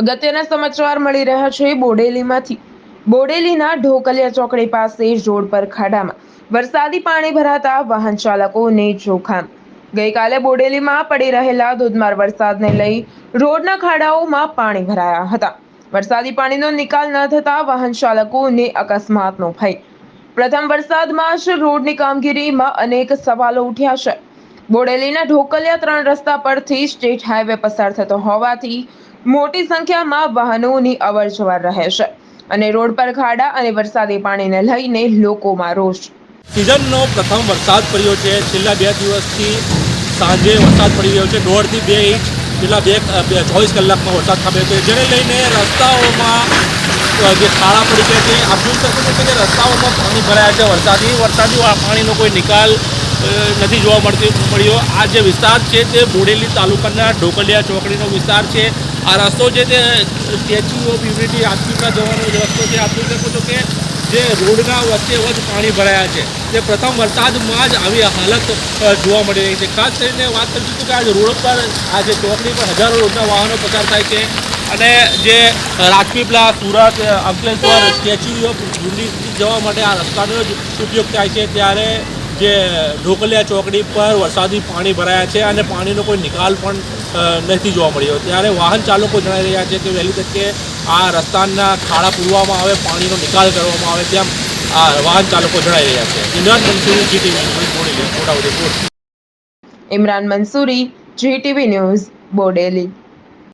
અગત્યના સમાચાર મળી રહ્યા છે બોડેલીમાંથી. બોડેલીના ઢોકલિયા ચોકડી પાસે રોડ પર ખાડામાં વરસાદી પાણી ભરાતા વાહન ચાલકોને જોખમ. ગઈકાલે બોડેલીમાં પડી રહેલા ધોધમાર વરસાદને લઈ રોડના ખાડાઓમાં પાણી ભરાયા હતા. વરસાદી પાણીનો નિકાલ ન થતા વાહન ચાલકોને અકસ્માતનો ભય. પ્રથમ વરસાદમાં જ રોડની કામગીરીમાં અનેક સવાલો ઉઠ્યા છે. બોડેલીના ઢોકલિયા ત્રણ રસ્તા પરથી સ્ટેટ હાઈવે પસાર થતો હોવાથી મોટી સંખ્યામાં વાહનોની અવરજવર રહે છે અને રોડ પર ખાડા અને વરસાદી પાણીને લઈને લોકોમાં રોષ. સિઝનનો પ્રથમ વરસાદ પડ્યો છે. છેલ્લા બે દિવસથી સાંજે વરસાદ પડી રહ્યો છે. દોઢથી બે ઇંચ, છેલ્લા બે ચોવીસ કલાકમાં વરસાદ ખાબક્યો છે. જેને લઈને રસ્તાઓમાં જે ખાડા પડી ગયા છે, આપ જોઈ શકો છો કે રસ્તાઓમાં પાણી ભરાયા છે. વરસાદી વરસાદી પાણીનો કોઈ નિકાલ નથી જોવા મળતી પડ્યો આ જે વિસ્તાર છે તે બોડેલી તાલુકાના ઢોકલિયા ચોકડીનો વિસ્તાર છે. આ રસ્તો જે તે સ્ટેચ્યુ ઓફ યુનિટી રાજપીપળા જવાનો જે રસ્તો છે. આપ જોઈ શકો છો કે જે રોડના વચ્ચે વચ્ચ પાણી ભરાયા છે. તે પ્રથમ વરસાદમાં જ આવી હાલત જોવા મળી રહી છે. ખાસ કરીને વાત કરીશું કે આજે રોડ પર આજે ચોકડી પર હજારો રોડના વાહનો પસાર થાય છે અને જે Rajpipla Surat, Ankleshwar, Statue of Unity જવા માટે આ રસ્તાનો જ ઉપયોગ થાય છે. ત્યારે જે ઢોકલિયા ચોકડી પર વરસાદી પાણી ભરાયા છે અને પાણીનો કોઈ નિકાલ પણ નથી જોવા મળ્યો. ત્યારે વાહન ચાલકો જણાવી રહ્યા છે કે વહેલી તકે આ રસ્તાના ખાડા પૂરવામાં આવે, પાણીનો નિકાલ કરવામાં આવે તેમ આ વાહન ચાલકો જણાવી રહ્યા છે. Imran Mansuri, GTV Bodeli Chhota Udepur Imran Mansuri, GTV news, Bodeli.